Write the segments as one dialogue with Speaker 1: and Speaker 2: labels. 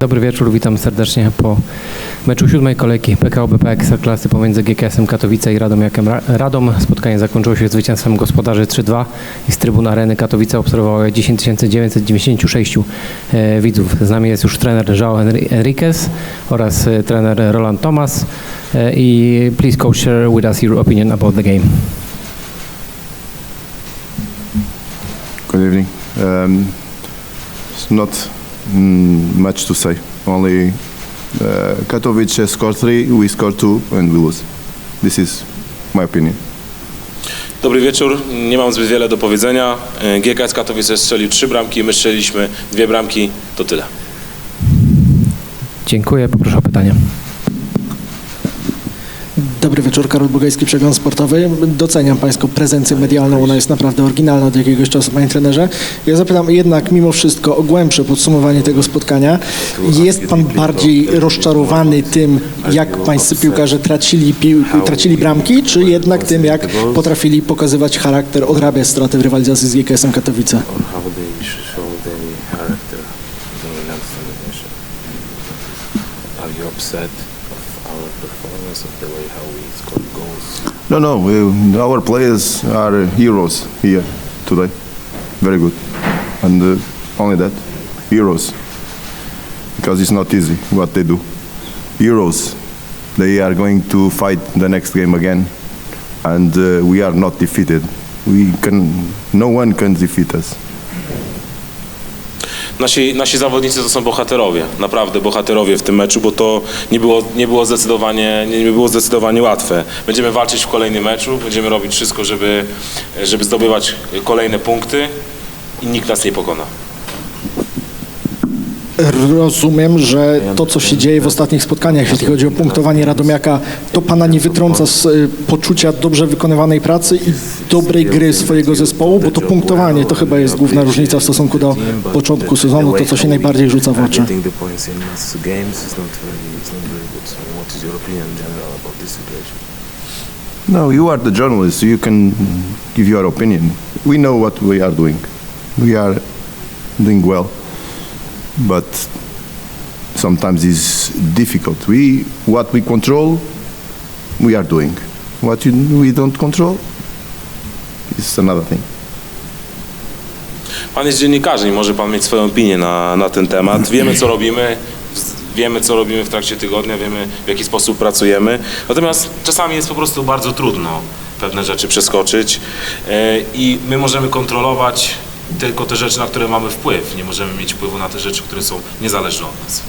Speaker 1: Dobry wieczór, witam serdecznie po meczu siódmej kolejki PKO BP Ekstraklasy pomiędzy GKS-em Katowice i Radomiakiem Ra- Radom. Spotkanie zakończyło się zwycięstwem gospodarzy 3-2 i z trybun areny Katowice obserwowało 10 996 e, widzów. Z nami jest już trener João Enriquez oraz e, trener Roland Thomas. E, I please coach share with us your opinion about the game.
Speaker 2: Good evening. Um, it's not mm, much to say. Only uh, Katowice scored three, we scored two, and we lose. This is my opinion.
Speaker 3: Dobry wieczór. Nie mam zbyt wiele do powiedzenia. E, GKS Katowice strzelił trzy bramki, my strzeliliśmy dwie bramki. To tyle.
Speaker 1: Dziękuję, poproszę o pytania.
Speaker 4: Dobry wieczór, Karol Bugajski, Przegląd Sportowy. Doceniam Pańską prezencję medialną, ona jest naprawdę oryginalna od jakiegoś czasu, Panie trenerze. Ja zapytam jednak mimo wszystko o głębsze podsumowanie tego spotkania. Jest Pan bardziej rozczarowany tym, jak Pańscy piłkarze tracili, pił, tracili bramki, czy jednak tym, jak potrafili pokazywać charakter, odrabiać straty w rywalizacji z GKS-em Katowice?
Speaker 5: upset our performance, of the way how we scored goals?
Speaker 2: No, no, we, our players are heroes here today. Very good. And uh, only that, heroes. Because it's not easy what they do. Heroes. They are going to fight the next game again. And uh, we are not defeated. We can, no one can defeat us.
Speaker 3: Nasi, nasi zawodnicy to są bohaterowie, naprawdę bohaterowie w tym meczu, bo to nie było, nie było, zdecydowanie, nie, nie było zdecydowanie łatwe. Będziemy walczyć w kolejnym meczu, będziemy robić wszystko, żeby, żeby zdobywać kolejne punkty i nikt nas nie pokona.
Speaker 4: Rozumiem, że to, co się dzieje w ostatnich spotkaniach, jeśli chodzi o punktowanie Radomiaka, to Pana nie wytrąca z y, poczucia dobrze wykonywanej pracy i dobrej gry swojego zespołu, bo to punktowanie to chyba jest główna różnica w stosunku do początku sezonu, to co się najbardziej rzuca w oczy.
Speaker 5: So?
Speaker 2: No, you are the journalist. You can give your opinion. We know what we are doing. We are doing well, but sometimes it's difficult. We what we control, we are doing. What you, we don't control, is another thing.
Speaker 3: Pan jest dziennikarzem i może pan mieć swoją opinię na, na ten temat. Wiemy, co robimy, wiemy, co robimy w trakcie tygodnia, wiemy, w jaki sposób pracujemy. Natomiast czasami jest po prostu bardzo trudno pewne rzeczy przeskoczyć e, i my możemy kontrolować tylko te rzeczy, na które mamy wpływ. Nie możemy mieć wpływu na te rzeczy, które są niezależne od nas.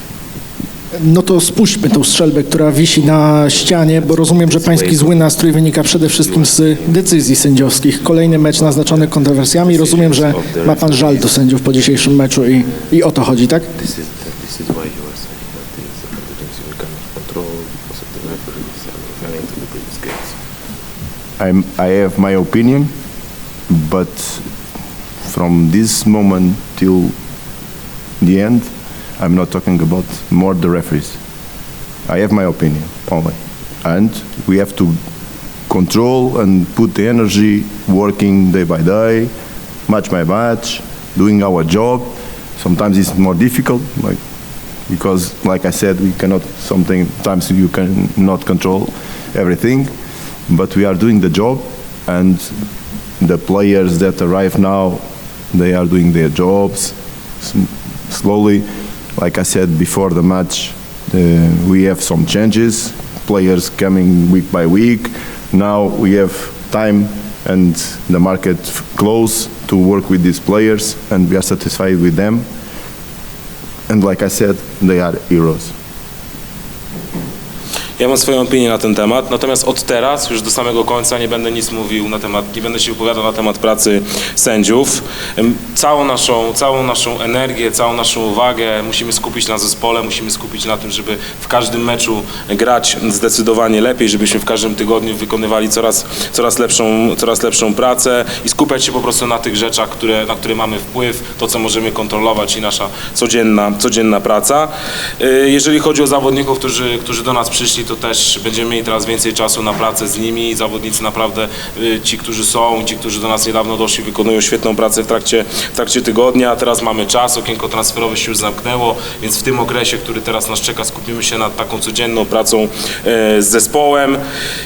Speaker 4: No to spuśćmy tą strzelbę, która wisi na ścianie, bo rozumiem, że pański zły nastrój wynika przede wszystkim z decyzji sędziowskich. Kolejny mecz naznaczony kontrowersjami. Rozumiem, że ma pan żal do sędziów po dzisiejszym meczu i, i o to chodzi, tak?
Speaker 2: I'm, I have my opinion, but from this moment till the end, I'm not talking about more the referees. I have my opinion only, and we have to control and put the energy working day by day, match by match, doing our job. Sometimes it's more difficult, like because, like I said, we cannot. Sometimes you cannot control everything, but we are doing the job, and the players that arrive now, they are doing their jobs slowly. Like I said before the match, uh, we have some changes. Players coming week by week. Now we have time and the market close to work with these players, and we are satisfied with them. And like I said, they are heroes.
Speaker 3: Ja mam swoją opinię na ten temat, natomiast od teraz, już do samego końca, nie będę nic mówił na temat, nie będę się wypowiadał na temat pracy sędziów. Całą naszą, całą naszą energię, całą naszą uwagę musimy skupić na zespole, musimy skupić na tym, żeby w każdym meczu grać zdecydowanie lepiej, żebyśmy w każdym tygodniu wykonywali coraz, coraz, lepszą, coraz lepszą pracę i skupiać się po prostu na tych rzeczach, które, na które mamy wpływ, to co możemy kontrolować i nasza codzienna, codzienna praca. Y, Jeżeli chodzi o zawodników, którzy, którzy do nas przyszli, to też będziemy mieli teraz więcej czasu na pracę z nimi. Zawodnicy naprawdę, y, ci, którzy są, ci, którzy do nas niedawno doszli, wykonują świetną pracę w trakcie, w trakcie tygodnia. Teraz mamy czas, okienko transferowe się już zamknęło, więc w tym okresie, który teraz nas czeka, skupimy się nad taką codzienną pracą e, z zespołem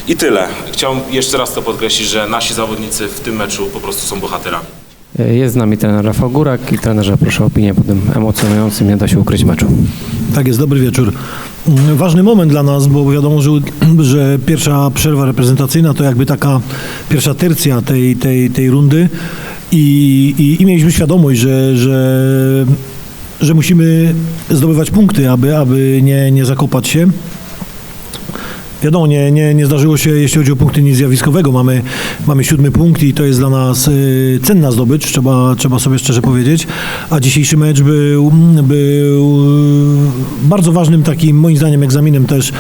Speaker 3: i tyle. Chciałem jeszcze raz to podkreślić, że nasi zawodnicy w tym meczu po prostu są bohaterami.
Speaker 1: Jest z nami trener Rafał Górak i trenerze proszę o opinię po tym emocjonującym, nie da się ukryć meczu.
Speaker 6: Tak jest, dobry wieczór. Mm, Ważny moment dla nas, bo wiadomo, że, że pierwsza przerwa reprezentacyjna to jakby taka pierwsza tercja tej, tej, tej rundy i, i, i mieliśmy świadomość, że, że, że musimy zdobywać punkty, aby, aby nie, nie zakopać się. Wiadomo, nie, nie, nie zdarzyło się, jeśli chodzi o punkty nic zjawiskowego. Mamy, mamy siódmy punkt i to jest dla nas y, cenna zdobycz, trzeba, trzeba sobie szczerze powiedzieć. A dzisiejszy mecz był, był bardzo ważnym takim, moim zdaniem, egzaminem też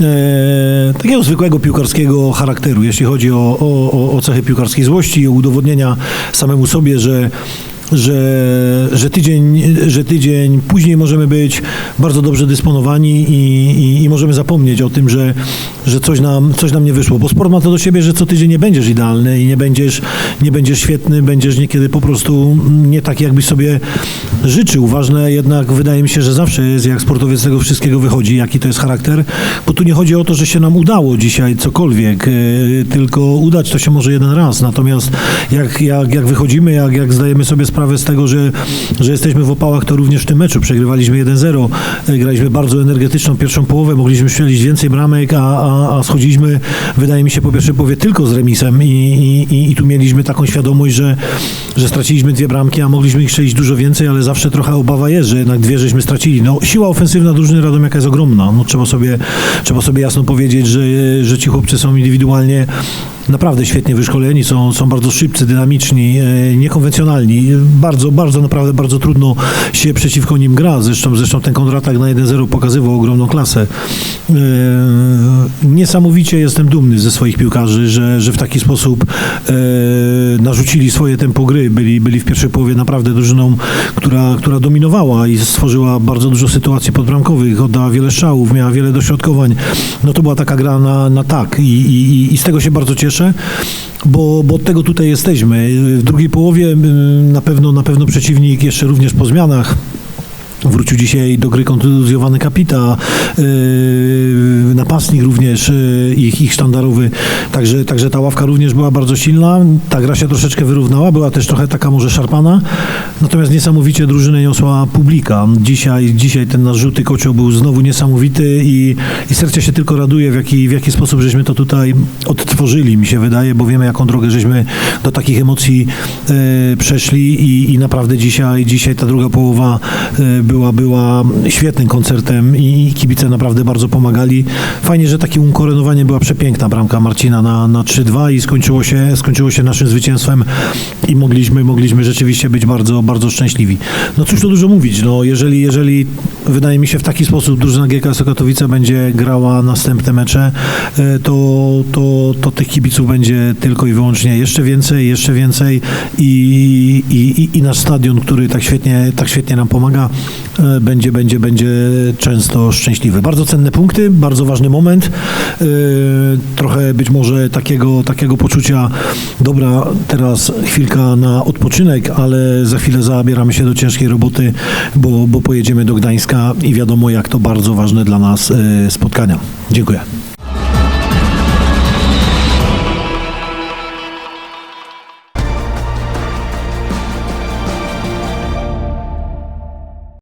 Speaker 6: e, takiego zwykłego piłkarskiego charakteru, jeśli chodzi o, o- o cechy piłkarskiej złości, o udowodnienia samemu sobie, że że, że, tydzień, że tydzień później możemy być bardzo dobrze dysponowani i, i, i możemy zapomnieć o tym, że, że coś, nam, coś nam nie wyszło. Bo sport ma to do siebie, że co tydzień nie będziesz idealny i nie będziesz, nie będziesz świetny, będziesz niekiedy po prostu nie tak, jakbyś sobie życzył. Ważne jednak wydaje mi się, że zawsze jest, jak sportowiec z tego wszystkiego wychodzi, jaki to jest charakter, bo tu nie chodzi o to, że się nam udało dzisiaj cokolwiek, e, tylko udać to się może jeden raz. Natomiast jak, jak, jak wychodzimy, jak, jak zdajemy sobie sprawę z tego, że, że jesteśmy w opałach, to również w tym meczu przegrywaliśmy 1-0, e, graliśmy bardzo energetyczną pierwszą połowę, mogliśmy strzelić więcej bramek, a, a, a schodziliśmy, wydaje mi się, po pierwszej połowie tylko z remisem i, i, i, i tu mieliśmy taką świadomość, że, że straciliśmy dwie bramki, a mogliśmy ich strzelić dużo więcej, ale zawsze trochę obawa jest, że jednak dwie żeśmy stracili. No, siła ofensywna drużyny Radomiaka jest ogromna. No, trzeba, sobie, trzeba sobie jasno powiedzieć, że, że ci chłopcy są indywidualnie naprawdę świetnie wyszkoleni, są, są bardzo szybcy, dynamiczni, e, niekonwencjonalni. Bardzo, bardzo, naprawdę bardzo trudno się przeciwko nim gra. Zresztą, zresztą ten kontratak na 1-0 pokazywał ogromną klasę. E, Niesamowicie jestem dumny ze swoich piłkarzy, że, że w taki sposób e, narzucili swoje tempo gry. Byli, byli w pierwszej połowie naprawdę drużyną, która, która dominowała i stworzyła bardzo dużo sytuacji podbramkowych, oddała wiele strzałów, miała wiele dośrodkowań. No to była taka gra na, na tak i, i, i z tego się bardzo cieszę, bo, bo od tego tutaj jesteśmy. W drugiej połowie mm, na pewno, na pewno przeciwnik jeszcze również po zmianach Wrócił dzisiaj do gry kontuzjowany kapita, yy, napastnik również, yy, ich, ich sztandarowy, także, także ta ławka również była bardzo silna. Ta gra się troszeczkę wyrównała, była też trochę taka może szarpana, natomiast niesamowicie drużynę niosła publika. Dzisiaj, dzisiaj ten nasz żółty kocioł był znowu niesamowity i, i serce się tylko raduje, w jaki, w jaki sposób żeśmy to tutaj odtworzyli, mi się wydaje, bo wiemy jaką drogę żeśmy do takich emocji yy, przeszli i, i naprawdę dzisiaj, dzisiaj ta druga połowa yy, była, była świetnym koncertem i kibice naprawdę bardzo pomagali. Fajnie, że takie ukoronowanie była przepiękna bramka Marcina na, na 3-2 i skończyło się, skończyło się naszym zwycięstwem i mogliśmy, mogliśmy rzeczywiście być bardzo, bardzo szczęśliwi. No cóż tu dużo mówić, no jeżeli, jeżeli wydaje mi się w taki sposób drużyna GKS Katowice będzie grała następne mecze, e, to, to, to tych kibiców będzie tylko i wyłącznie jeszcze więcej, jeszcze więcej i, i, i, i nasz stadion, który tak świetnie, tak świetnie nam pomaga, będzie, będzie, będzie często szczęśliwy. Bardzo cenne punkty, bardzo ważny moment. E, Trochę być może takiego, takiego poczucia, dobra, teraz chwilka na odpoczynek, ale za chwilę zabieramy się do ciężkiej roboty, bo, bo pojedziemy do Gdańska i wiadomo, jak to bardzo ważne dla nas e, spotkania. Dziękuję.